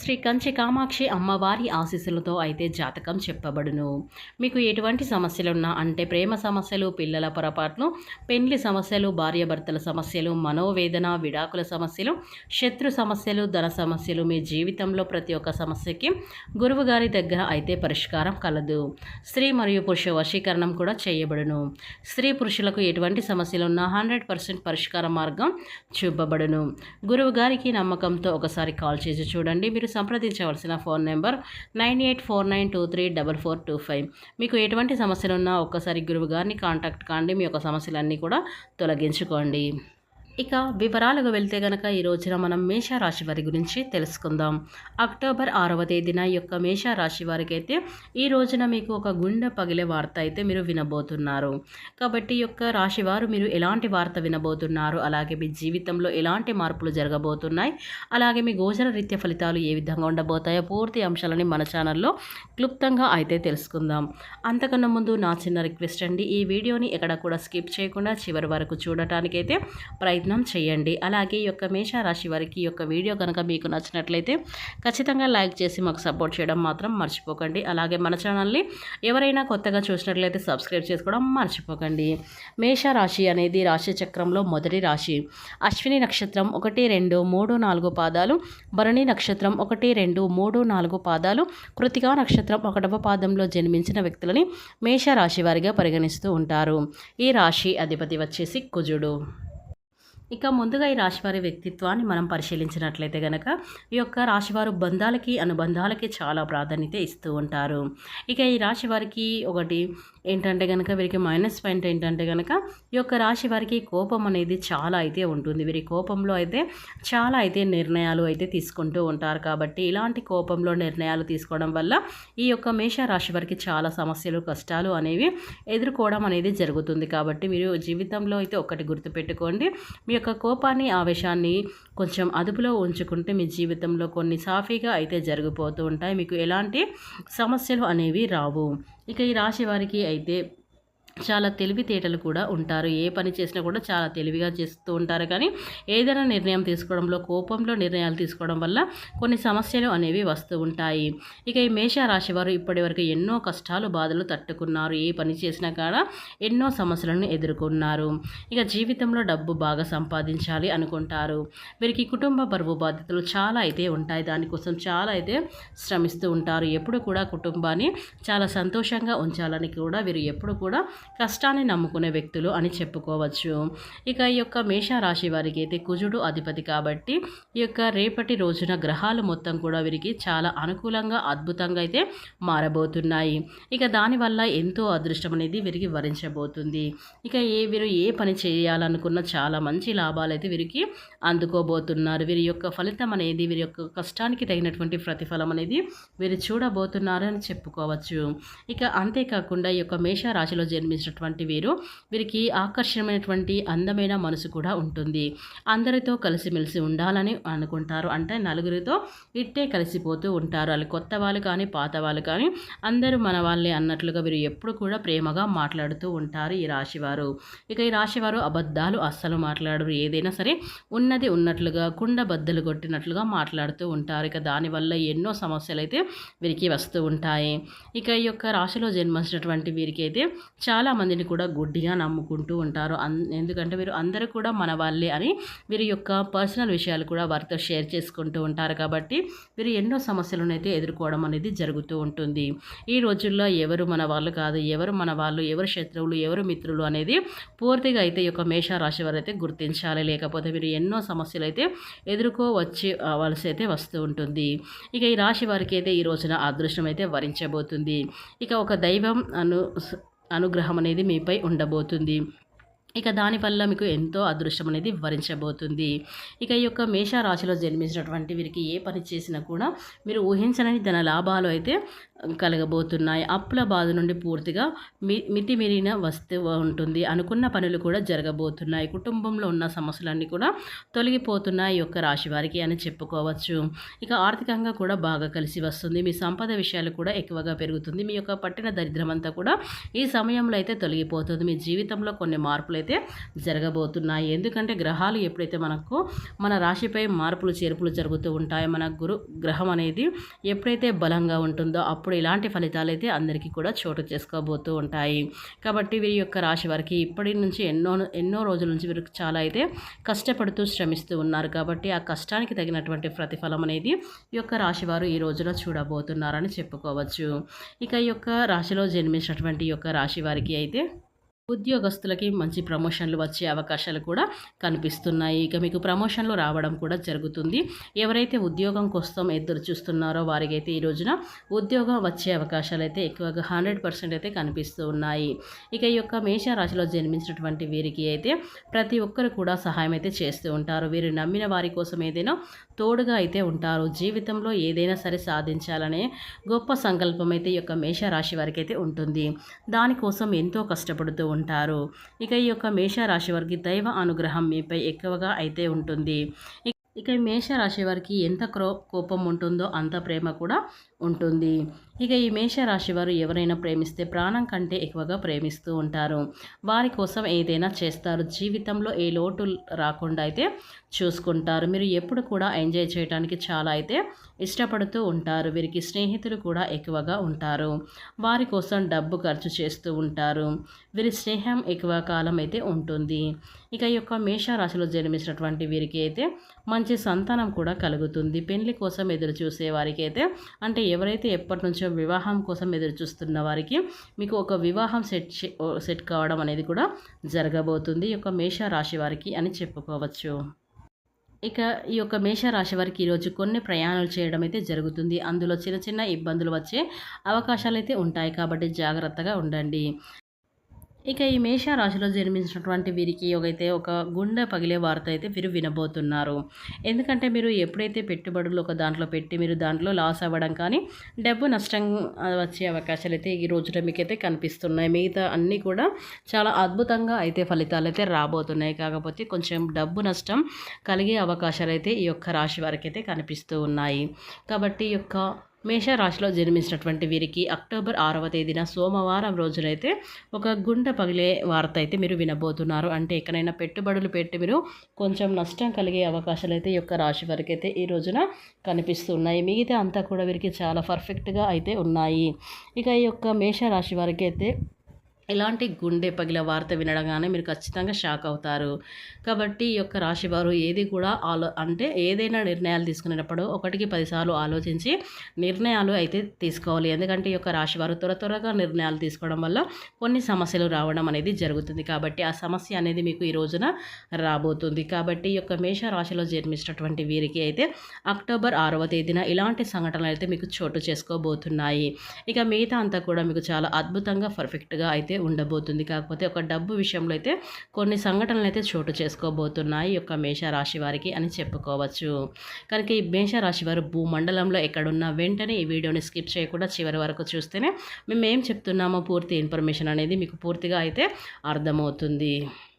శ్రీ కంచి కామాక్షి అమ్మవారి ఆశీస్సులతో అయితే జాతకం చెప్పబడును. మీకు ఎటువంటి సమస్యలున్నా అంటే ప్రేమ సమస్యలు పిల్లల పొరపాట్లు పెండ్లి సమస్యలు భార్యాభర్తల సమస్యలు మనోవేదన విడాకుల సమస్యలు శత్రు సమస్యలు ధన సమస్యలు మీ జీవితంలో ప్రతి ఒక్క సమస్యకి గురువు గారి దగ్గర అయితే పరిష్కారం కలదు. స్త్రీ మరియు పురుష వశీకరణం కూడా చేయబడును. స్త్రీ పురుషులకు ఎటువంటి సమస్యలున్నా హండ్రెడ్ పర్సెంట్ పరిష్కార మార్గం చూపబడును. గురువు గారికి నమ్మకంతో ఒకసారి కాల్ చేసి చూడండి. మీరు మీరు సంప్రదించవలసిన phone number nine eight four nine two three double four two five. మీకు ఎటువంటి సమస్యలున్నా ఒక్కసారి గురువు గారిని కాంటాక్ట్ కాండి. మీ యొక్క సమస్యలన్నీ కూడా తొలగించుకోండి. ఇక వివరాలుగా వెళ్తే గనక ఈ రోజున మనం మేషరాశి వారి గురించి తెలుసుకుందాం. అక్టోబర్ ఆరవ తేదీన యొక్క మేషరాశి వారికి అయితే ఈ రోజున మీకు ఒక గుండె పగిలే వార్త అయితే మీరు వినబోతున్నారు. కాబట్టి యొక్క రాశి వారు మీరు ఎలాంటి వార్త వినబోతున్నారు? అలాగే మీ జీవితంలో ఎలాంటి మార్పులు జరగబోతున్నాయి? అలాగే మీ గోచర రీత్య ఫలితాలు ఏ విధంగా ఉండబోతాయో పూర్తి అంశాలని మన ఛానల్లో క్లుప్తంగా అయితే తెలుసుకుందాం. అంతకన్నా ముందు నా చిన్న రిక్వెస్ట్ అండి ఈ వీడియోని ఎక్కడ కూడా స్కిప్ చేయకుండా చివరి వరకు చూడటానికైతే ప్రయత్నం చేయండి. అలాగే ఈ యొక్క మేషరాశి వారికి ఈ యొక్క వీడియో కనుక మీకు నచ్చినట్లయితే ఖచ్చితంగా లైక్ చేసి మాకు సపోర్ట్ చేయడం మాత్రం మర్చిపోకండి. అలాగే మన ఛానల్ని ఎవరైనా కొత్తగా చూసినట్లయితే సబ్స్క్రైబ్ చేసుకోవడం మర్చిపోకండి. మేషరాశి అనేది రాశి చక్రంలో మొదటి రాశి. అశ్విని నక్షత్రం ఒకటి రెండు మూడు నాలుగు పాదాలు. భరణి నక్షత్రం ఒకటి రెండు మూడు నాలుగు పాదాలు. కృతికా నక్షత్రం ఒకటవ పాదంలో జన్మించిన వ్యక్తులని మేషరాశి వారిగా పరిగణిస్తూ ఉంటారు. ఈ రాశి అధిపతి వచ్చేసి కుజుడు. ఇక ముందుగా ఈ రాశివారి వ్యక్తిత్వాన్ని మనం పరిశీలించినట్లయితే గనక ఈ యొక్క రాశివారు బంధాలకి అనుబంధాలకి చాలా ప్రాధాన్యత ఇస్తూ ఉంటారు. ఇక ఈ రాశి వారికి ఒకటి ఏంటంటే కనుక వీరికి మైనస్ పాయింట్ ఏంటంటే కనుక ఈ యొక్క రాశి వారికి కోపం అనేది చాలా అయితే ఉంటుంది. వీరి కోపంలో అయితే చాలా అయితే నిర్ణయాలు అయితే తీసుకుంటూ ఉంటారు. కాబట్టి ఇలాంటి కోపంలో నిర్ణయాలు తీసుకోవడం వల్ల ఈ యొక్క మేష రాశి వారికి చాలా సమస్యలు కష్టాలు అనేవి ఎదుర్కోవడం అనేది జరుగుతుంది. కాబట్టి మీరు జీవితంలో అయితే ఒకటి గుర్తుపెట్టుకోండి. మీ యొక్క కోపాన్ని ఆవేశాన్ని కొంచెం అదుపులో ఉంచుకుంటే మీ జీవితంలో కొన్ని సాఫీగా అయితే జరిగిపోతూ ఉంటాయి. మీకు ఎలాంటి సమస్యలు అనేవి రావు. ఇక ఈ రాశి వారికి అయితే చాలా తెలివితేటలు కూడా ఉంటారు. ఏ పని చేసినా కూడా చాలా తెలివిగా చేస్తూ ఉంటారు. కానీ ఏదైనా నిర్ణయం తీసుకోవడంలో కోపంలో నిర్ణయాలు తీసుకోవడం వల్ల కొన్ని సమస్యలు అనేవి వస్తూ ఉంటాయి. ఇక ఈ మేష రాశి వారు ఇప్పటివరకు ఎన్నో కష్టాలు బాధలు తట్టుకున్నారు. ఏ పని చేసినా కూడా ఎన్నో సమస్యలను ఎదుర్కొన్నారు. ఇక జీవితంలో డబ్బు బాగా సంపాదించాలి అనుకుంటారు. వీరికి కుటుంబ బరువు బాధ్యతలు చాలా అయితే ఉంటాయి. దానికోసం చాలా అయితే శ్రమిస్తూ ఉంటారు. ఎప్పుడు కూడా కుటుంబాన్ని చాలా సంతోషంగా ఉంచాలని కూడా వీరు ఎప్పుడు కూడా కష్టాన్ని నమ్ముకునే వ్యక్తులు అని చెప్పుకోవచ్చు. ఇక ఈ యొక్క మేషరాశి వారికి అయితే కుజుడు అధిపతి కాబట్టి ఈ యొక్క రేపటి రోజున గ్రహాలు మొత్తం కూడా వీరికి చాలా అనుకూలంగా అద్భుతంగా అయితే మారబోతున్నాయి. ఇక దానివల్ల ఎంతో అదృష్టం అనేది వీరికి వరించబోతుంది. ఇక ఏ వీరు ఏ పని చేయాలనుకున్న చాలా మంచి లాభాలు అయితే వీరికి అందుకోబోతున్నారు. వీరి యొక్క ఫలితం అనేది వీరి యొక్క కష్టానికి తగినటువంటి ప్రతిఫలం అనేది వీరు చూడబోతున్నారు అని చెప్పుకోవచ్చు. ఇక అంతేకాకుండా ఈ యొక్క మేషరాశిలో జన్మి జన్మించినటువంటి వీరు. వీరికి ఆకర్షణమైనటువంటి అందమైన మనసు కూడా ఉంటుంది. అందరితో కలిసిమెలిసి ఉండాలని అనుకుంటారు. అంటే నలుగురితో ఇట్టే కలిసిపోతూ ఉంటారు. వాళ్ళు కొత్త వాళ్ళు కానీ పాత వాళ్ళు కానీ అందరూ మన వాళ్ళే అన్నట్లుగా వీరు ఎప్పుడు కూడా ప్రేమగా మాట్లాడుతూ ఉంటారు ఈ రాశివారు. ఇక ఈ రాశివారు అబద్ధాలు అస్సలు మాట్లాడరు. ఏదైనా సరే ఉన్నది ఉన్నట్లుగా కుండ బద్దలు కొట్టినట్లుగా మాట్లాడుతూ ఉంటారు. ఇక దానివల్ల ఎన్నో సమస్యలు అయితే వీరికి వస్తూ ఉంటాయి. ఇక ఈ యొక్క రాశిలో జన్మించినటువంటి వీరికి అయితే చాలా మందిని కూడా గుడ్డిగా నమ్ముకుంటూ ఉంటారు. అన్ ఎందుకంటే వీరు అందరూ కూడా మన వాళ్ళే అని వీరి యొక్క పర్సనల్ విషయాలు కూడా వారితో షేర్ చేసుకుంటూ ఉంటారు. కాబట్టి వీరు ఎన్నో సమస్యలను అయితే ఎదుర్కోవడం అనేది జరుగుతూ ఉంటుంది. ఈ రోజుల్లో ఎవరు మన వాళ్ళు కాదు ఎవరు మన వాళ్ళు ఎవరు శత్రువులు ఎవరు మిత్రులు అనేది పూర్తిగా అయితే ఈ యొక్క మేష రాశి వారు అయితే గుర్తించాలి. లేకపోతే వీరు ఎన్నో సమస్యలు అయితే ఎదుర్కోవచ్చి వలసి అయితే వస్తూ ఉంటుంది. ఇక ఈ రాశి వారికి అయితే ఈ రోజున అదృష్టం అయితే వరించబోతుంది. ఇక ఒక దైవం అను అనుగ్రహం అనేది మీపై ఉండబోతుంది. ఇక దానివల్ల మీకు ఎంతో అదృష్టం అనేది వరించబోతుంది ఇక ఈ యొక్క మేషరాశిలో జన్మించినటువంటి వీరికి ఏ పని చేసినా కూడా మీరు ఊహించని ధన లాభాలు అయితే కలగబోతున్నాయి. అప్పుల బాధ నుండి పూర్తిగా మి మితిమీరిన వస్తువు ఉంటుంది. అనుకున్న పనులు కూడా జరగబోతున్నాయి. కుటుంబంలో ఉన్న సమస్యలన్నీ కూడా తొలగిపోతున్నాయి ఈ యొక్క రాశి వారికి అని చెప్పుకోవచ్చు. ఇక ఆర్థికంగా కూడా బాగా కలిసి వస్తుంది. మీ సంపద విషయాలు కూడా ఎక్కువగా పెరుగుతుంది. మీ యొక్క పట్టిన దరిద్రమంతా కూడా ఈ సమయంలో అయితే తొలగిపోతుంది. మీ జీవితంలో కొన్ని మార్పులు అయితే జరగబోతున్నాయి. ఎందుకంటే గ్రహాలు ఎప్పుడైతే మనకు మన రాశిపై మార్పులు చేర్పులు జరుగుతూ ఉంటాయో మన గురు గ్రహం అనేది ఎప్పుడైతే బలంగా ఉంటుందో అప్పుడు ఇలాంటి ఫలితాలు అయితే అందరికీ కూడా చోటు చేసుకోబోతూ ఉంటాయి. కాబట్టి వీరి యొక్క రాశి వారికి ఇప్పటి నుంచి ఎన్నో ఎన్నో రోజుల నుంచి వీరికి చాలా అయితే కష్టపడుతూ శ్రమిస్తూ ఉన్నారు. కాబట్టి ఆ కష్టానికి తగినటువంటి ప్రతిఫలం అనేది ఈ యొక్క రాశివారు ఈ రోజున చూడబోతున్నారని చెప్పుకోవచ్చు. ఇక ఈ యొక్క రాశిలో జన్మించినటువంటి యొక్క రాశి వారికి అయితే ఉద్యోగస్తులకి మంచి ప్రమోషన్లు వచ్చే అవకాశాలు కూడా కనిపిస్తున్నాయి. ఇక మీకు ప్రమోషన్లు రావడం కూడా జరుగుతుంది. ఎవరైతే ఉద్యోగం కోసం ఎదురు చూస్తున్నారో వారికి అయితే ఈ రోజున ఉద్యోగం వచ్చే అవకాశాలు అయితే ఎక్కువగా హండ్రెడ్ పర్సెంట్ అయితే కనిపిస్తూ ఉన్నాయి. ఇక ఈ యొక్క మేషరాశిలో జన్మించినటువంటి వీరికి అయితే ప్రతి ఒక్కరు కూడా సహాయం అయితే చేస్తూ ఉంటారు. వీరు నమ్మిన వారి కోసం ఏదైనా తోడుగా అయితే ఉంటారు. జీవితంలో ఏదైనా సరే సాధించాలనే గొప్ప సంకల్పం అయితే ఈ యొక్క మేషరాశి వారికి అయితే ఉంటుంది దానికోసం ఎంతో కష్టపడుతూ ఉంటారు. ఇక ఈ యొక్క మేషరాశి వారికి దైవ అనుగ్రహం మీపై ఎక్కువగా అయితే ఉంటుంది. ఇక మేషరాశి వారికి ఎంత క్రో కోపం ఉంటుందో అంత ప్రేమ కూడా ఉంటుంది. ఇక ఈ మేషరాశి వారు ఎవరైనా ప్రేమిస్తే ప్రాణం కంటే ఎక్కువగా ప్రేమిస్తూ ఉంటారు. వారి కోసం ఏదైనా చేస్తారు. జీవితంలో ఏ లోటు రాకుండా అయితే చూసుకుంటారు. మీరు ఎప్పుడు కూడా ఎంజాయ్ చేయడానికి చాలా అయితే ఇష్టపడుతూ ఉంటారు. వీరికి స్నేహితులు కూడా ఎక్కువగా ఉంటారు. వారి కోసం డబ్బు ఖర్చు చేస్తూ ఉంటారు. వీరి స్నేహం ఎక్కువ కాలం అయితే ఉంటుంది. ఇక ఈ యొక్క మేషరాశిలో జన్మించినటువంటి వీరికి అయితే మంచి సంతానం కూడా కలుగుతుంది. పెళ్ళి కోసం ఎదురు చూసే వారికి అయితే అంటే ఎవరైతే ఎప్పటి నుంచో వివాహం కోసం ఎదురు చూస్తున్న వారికి మీకు ఒక వివాహం సెట్ సెట్ కావడం అనేది కూడా జరగబోతుంది ఈ యొక్క మేష రాశి వారికి అని చెప్పుకోవచ్చు. ఇక ఈ యొక్క మేషరాశి వారికి ఈరోజు కొన్ని ప్రయాణాలు చేయడం అయితే జరుగుతుంది. అందులో చిన్న చిన్న ఇబ్బందులు వచ్చే అవకాశాలు అయితే ఉంటాయి. కాబట్టి జాగ్రత్తగా ఉండండి. ఇక ఈ మేషరాశిలో జన్మించినటువంటి వీరికి అయితే ఒక గుండె పగిలే వార్త అయితే వీరు వినబోతున్నారు. ఎందుకంటే మీరు ఎప్పుడైతే పెట్టుబడులు ఒక దాంట్లో పెట్టి మీరు దాంట్లో లాస్ అవ్వడం కానీ డబ్బు నష్టం వచ్చే అవకాశాలు అయితే ఈ రోజున మీకైతే కనిపిస్తున్నాయి. మిగతా అన్నీ కూడా చాలా అద్భుతంగా అయితే ఫలితాలు అయితే రాబోతున్నాయి. కాకపోతే కొంచెం డబ్బు నష్టం కలిగే అవకాశాలు అయితే ఈ యొక్క రాశి వారికి అయితే కనిపిస్తూ ఉన్నాయి. కాబట్టి ఈ యొక్క మేషరాశిలో జన్మించినటువంటి వీరికి అక్టోబర్ ఆరవ తేదీన సోమవారం రోజునైతే ఒక గుండె పగిలే వార్త అయితే మీరు వినబోతున్నారు. అంటే ఎక్కడైనా పెట్టుబడులు పెట్టి మీరు కొంచెం నష్టం కలిగే అవకాశాలు అయితే ఈ యొక్క రాశి వరకు అయితే ఈ రోజున కనిపిస్తున్నాయి మిగతా అంతా కూడా వీరికి చాలా పర్ఫెక్ట్గా అయితే ఉన్నాయి. ఇక ఈ యొక్క మేషరాశి వారికి అయితే ఇలాంటి గుండె పగిల వార్త వినడంగానే మీరు ఖచ్చితంగా షాక్ అవుతారు. కాబట్టి ఈ యొక్క రాశి వారు ఏది కూడా ఆలో అంటే ఏదైనా నిర్ణయాలు తీసుకునేటప్పుడు ఒకటికి పదిసార్లు ఆలోచించి నిర్ణయాలు అయితే తీసుకోవాలి. ఎందుకంటే ఈ యొక్క రాశి వారు త్వర త్వరగా నిర్ణయాలు తీసుకోవడం వల్ల కొన్ని సమస్యలు రావడం అనేది జరుగుతుంది. కాబట్టి ఆ సమస్య అనేది మీకు ఈ రోజున రాబోతుంది. కాబట్టి ఈ యొక్క మేష రాశిలో జన్మించినటువంటి వీరికి అయితే అక్టోబర్ ఆరవ తేదీన ఇలాంటి సంఘటనలు అయితే మీకు చోటు చేసుకోబోతున్నాయి. ఇక మిగతా అంతా కూడా మీకు చాలా అద్భుతంగా పర్ఫెక్ట్గా అయితే ఉండబోతుంది. కాకపోతే ఒక డబ్బు విషయంలో అయితే కొన్ని సంఘటనలు అయితే చోటు చేసుకోబోతున్నాయి. ఈ యొక్క మేషరాశి వారికి అని చెప్పుకోవచ్చు. కనుక ఈ మేషరాశి వారు భూమండలంలో ఎక్కడున్నా వెంటనే ఈ వీడియోని స్కిప్ చేయకుండా చివరి వరకు చూస్తేనే మేము ఏం చెప్తున్నామో పూర్తి ఇన్ఫర్మేషన్ అనేది మీకు పూర్తిగా అయితే అర్థమవుతుంది.